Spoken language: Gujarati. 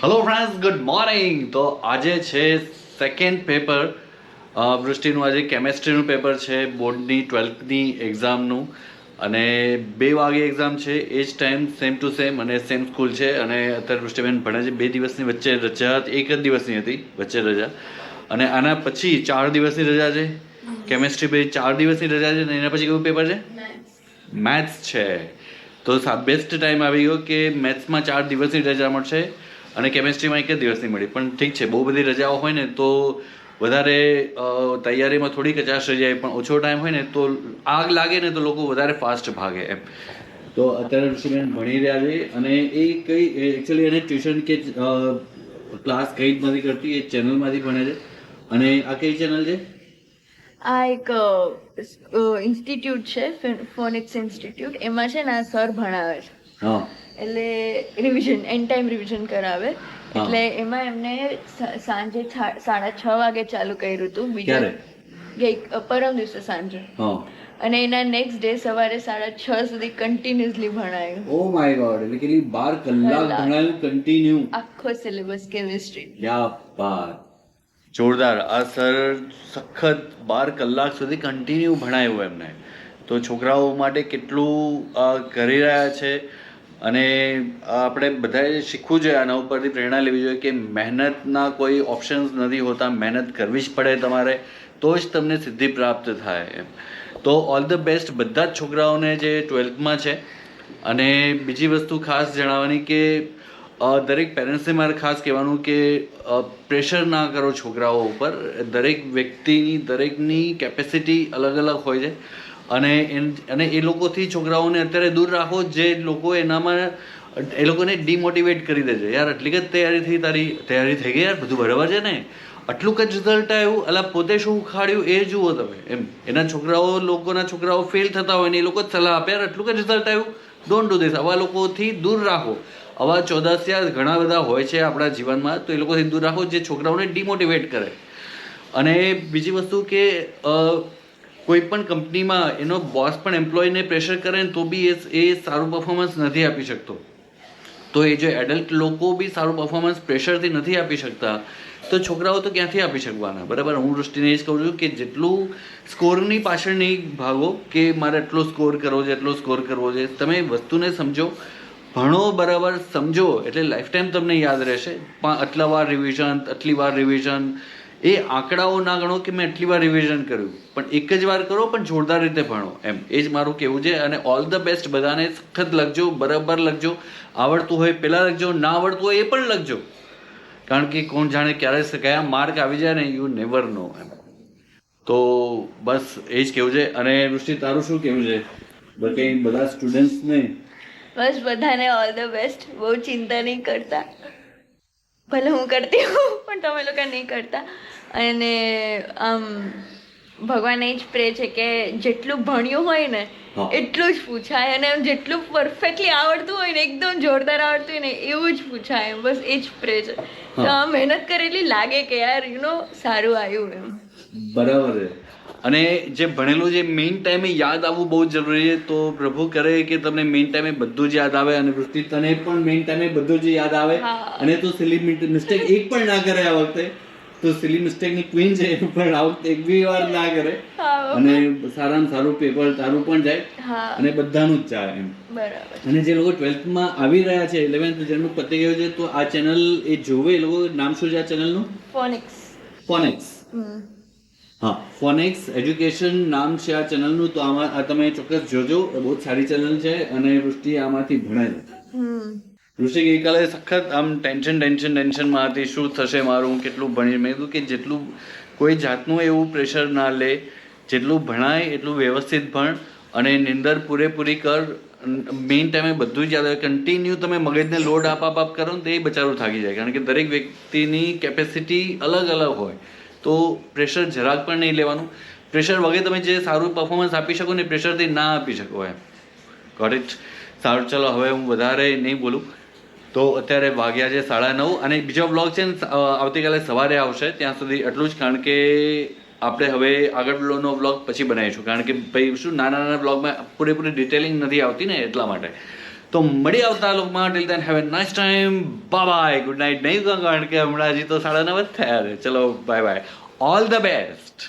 હેલો ફ્રેન્ડ્સ ગુડ મોર્નિંગ તો આજે છે સેકન્ડ પેપર વૃષ્ટિનું આજે કેમેસ્ટ્રીનું પેપર છે બોર્ડની ટ્વેલ્થની એક્ઝામનું અને બે વાગે એક્ઝામ છે એ જ ટાઈમ સેમ ટુ સેમ અને સેમ સ્કૂલ છે. અને અત્યારે વૃષ્ટિબેન ભણે છે બે દિવસની વચ્ચે રજા એક જ દિવસની હતી વચ્ચે રજા. અને આના પછી ચાર દિવસની રજા છે. કેમેસ્ટ્રી બે ચાર દિવસની રજા છે અને એના પછી કયું પેપર છે? મેથ્સ છે. તો બેસ્ટ ટાઈમ આવી ગયો કે મેથ્સમાં ચાર દિવસની રજા મળશે. અને કેમેસ્ટ્રીમાં એક જ દિવસની મળી. પણ ઠીક છે બહુ બધી રજાઓ હોય ને તો વધારે તૈયારીમાં થોડી કચાશ રહી જાય પણ ઓછો ટાઈમ હોય ને તો આગ લાગે ને તો લોકો વધારે ફાસ્ટ ભાગે એમ. તો અત્યારે ઋષિબેન ભણી રહ્યા છે અને એ કઈ એકચ્યુઅલી એને ટ્યુશન કે ક્લાસ કઈ જ નથી કરતી એ ચેનલમાંથી ભણે છે? અને આ કઈ ચેનલ છે? આ એક ઇન્સ્ટિટ્યૂટ છે ફોનિક્સ ઇન્સ્ટિટ્યૂટ. એમાં છે ને આ સર ભણાવે છે. હા. એટલે રિવિઝન એન્ડ ટાઈમ રિવિઝન કરાવે. એટલે એમાં એમને સાંજે સાડા છ વાગે ચાલુ કર્યું હતું. બીજા ગઈ પરમ દિવસે સાંજે. અને એના નેક્સ્ટ ડે સવારે સાડા છ સુધી કન્ટિન્યુઅસલી ભણાયું. ઓ માય ગોડ એટલે કેટલી બાર કલાક કલાક. ભણાયું કન્ટિન્યુ આખો સિલેબસ કેમિસ્ટ્રી યા બાત. જોરદાર. આ સર સખત બાર કલાક સુધી કન્ટિન્યુ ભણાયું એમને. તો છોકરાઓ માટે કેટલું કરી રહ્યા છે? અને આપણે બધાએ શીખવું જોઈએ આના ઉપરથી પ્રેરણા લેવી જોઈએ કે મહેનતના કોઈ ઓપ્શન્સ નથી હોતા, મહેનત કરવી જ પડે તમારે, તો જ તમને સિદ્ધિ પ્રાપ્ત થાય તો ઓલ ધ બેસ્ટ બધા જ છોકરાઓને જે ટ્વેલ્થમાં છે. અને બીજી વસ્તુ ખાસ જણાવવાની કે દરેક પેરેન્ટ્સને મારે ખાસ કહેવાનું કે પ્રેશર ના કરો છોકરાઓ ઉપર. દરેક વ્યક્તિની, દરેકની કેપેસિટી અલગ અલગ હોય છે. અને અને એ લોકોથી છોકરાઓને અત્યારે દૂર રાખો જે લોકો એનામાં, એ લોકોને ડિમોટિવેટ કરી દેજે. યાર આટલી જ તૈયારી થઈ તારી, તૈયારી થઈ ગઈ યાર, બધું બરાબર છે ને? આટલું જ રિઝલ્ટ આવ્યું, અલા પોતે શું ઉખાડ્યું એ જુઓ તમે. એમ, એના છોકરાઓ, લોકોના છોકરાઓ ફેલ થતા હોય ને એ લોકો જ સલાહ આપે, યાર, આટલું જ રિઝલ્ટ આવ્યું. ડોન્ટ ડુ ધીસ આવા લોકોથી દૂર રાખો. આવા ચોદાસિયા ઘણા બધા હોય છે આપણા જીવનમાં, તો એ લોકોથી દૂર રાખો, જે છોકરાઓને ડિમોટિવેટ કરે. અને બીજી વસ્તુ કે કોઈ પણ કંપનીમાં એનો બોસ પણ એમ્પ્લોયને પ્રેશર કરે ને તો બી એ એ સારું પરફોર્મન્સ નથી આપી શકતો. તો એ જે એડલ્ટ લોકો બી સારું પરફોર્મન્સ પ્રેશરથી નથી આપી શકતા, તો છોકરાઓ તો ક્યાંથી આપી શકવાના? બરાબર? હું દૃષ્ટિને એ જ કહું છું કે જેટલું સ્કોરની પાછળ નહીં ભાગો કે મારે એટલો સ્કોર કરવો છે, એટલો સ્કોર કરવો છે, તમે વસ્તુને સમજો. ભણો બરાબર, સમજો. એટલે લાઈફ ટાઈમ તમને યાદ રહેશે. આટલા વાર રિવિઝન આટલી વાર રિવિઝન એ આંકડાઓ ના ગણો કે મેં આટલી વાર રિવિઝન કર્યું. પણ એક જ વાર કરો, પણ જોરદાર રીતે ભણો. એમ, એ જ મારું કહેવું છે. અને ઓલ ધ બેસ્ટ બધાને સખત લખજો, બરાબર લખજો. આવડતું હોય પહેલાં લખજો, ના આવડતું હોય એ પણ લખજો. કારણ કે કોણ જાણે ક્યારે કયા માર્ક આવી જાય ને યુ નેવર નો એમ. તો બસ એ જ કેવું છે. અને ઋષિ, તારું શું કેવું છે? કંઈ બધા સ્ટુડન્ટ્સને બસ બધાને ઓલ ધ બેસ્ટ બહુ ચિંતા નહીં કરતા. ભલે હું કરતી હું પણ તમે લોકો નહીં કરતા. અને આમ ભગવાન એ જ પ્રે છે કે જેટલું ભણ્યું હોય ને એટલું જ પૂછાય. અને જેટલું પરફેક્ટલી આવડતું હોય ને એકદમ જોરદાર આવડતું હોય ને એવું જ પૂછાય. એમ બસ એ જ પ્રે છે. તો આ મહેનત કરેલી લાગે કે યાર યુ નો સારું આવ્યું એમ. બરાબર છે. અને જે ભણેલું જે મેઇન ટાઈમે યાદ આવવું બહુ જરૂરી છે તો પ્રભુ કરે કે તમને મેઇન ટાઈમે બધું જ યાદ આવે અને વૃષ્ટિ તને પણ મેઇન ટાઈમે બધું જ યાદ આવે. અને તું સિલી મિસ્ટેક એક પણ ના કરે આ વખતે. તો સિલી મિસ્ટેકની ક્વીન છે પણ આ વખતે એક બી વાર ના કરે. અને સારામાં સારું પેપર તારું પણ જાય. અને બધાનું જ જાય એમ. અને જે લોકો ટ્વેલ્થમાં આવી રહ્યા છે ઇલેવન્થ જેમનું પતી ગયું છે તો આ ચેનલ એ જોવે એ લોકો નામ શું છે આ ચેનલનું ફોનિક્સ ફોનિક્સ હા ફોનેક્સ એજ્યુકેશન નામ છે આ ચેનલનું તો આમાં આ તમે ચોક્કસ જોજો બહુ સારી ચેનલ છે અને વૃષ્ટિ આમાંથી ભણે છે. ઋષિ ગઈકાલે સખત આમ ટેન્શન ટેન્શન ટેન્શનમાં હતી શું થશે મારું કેટલું ભણી મેં કીધું કે જેટલું કોઈ જાતનું એવું પ્રેશર ના લે જેટલું ભણાય એટલું વ્યવસ્થિત ભણ અને નિંદર પૂરેપૂરી કર. મેઇન ટાઈમે બધું જ યાદ આવે કન્ટિન્યુ તમે મગજને લોડ આપ આપ આપ કરો ને તો એ બચારું થાકી જાય. કારણ કે દરેક વ્યક્તિની કેપેસિટી અલગ અલગ હોય. તો પ્રેશર જરાક પણ નહીં લેવાનું. પ્રેશર વગર તમે જે સારું પરફોર્મન્સ આપી શકો ને પ્રેશરથી ના આપી શકો એમ. ગોટ ઇટ સારું, ચલો, હવે હું વધારે નહીં બોલું. તો અત્યારે વાગ્યા છે સાડા નવ અને બીજો બ્લોગ છે ને આવતીકાલે સવારે આવશે. ત્યાં સુધી એટલું જ, કારણ કે આપણે હવે આગળનો બ્લોગ પછી બનાવીશું. કારણ કે ભાઈ શું નાના નાના બ્લોગમાં પૂરેપૂરી ડિટેલિંગ નથી આવતી ને એટલા માટે. તો મળી આવતા લોકમાં. Till then have a nice time bye good night નહીં કારણ કે હમણાં હજી તો સાડા નવ જ થયા છે. ચલો bye bye all the best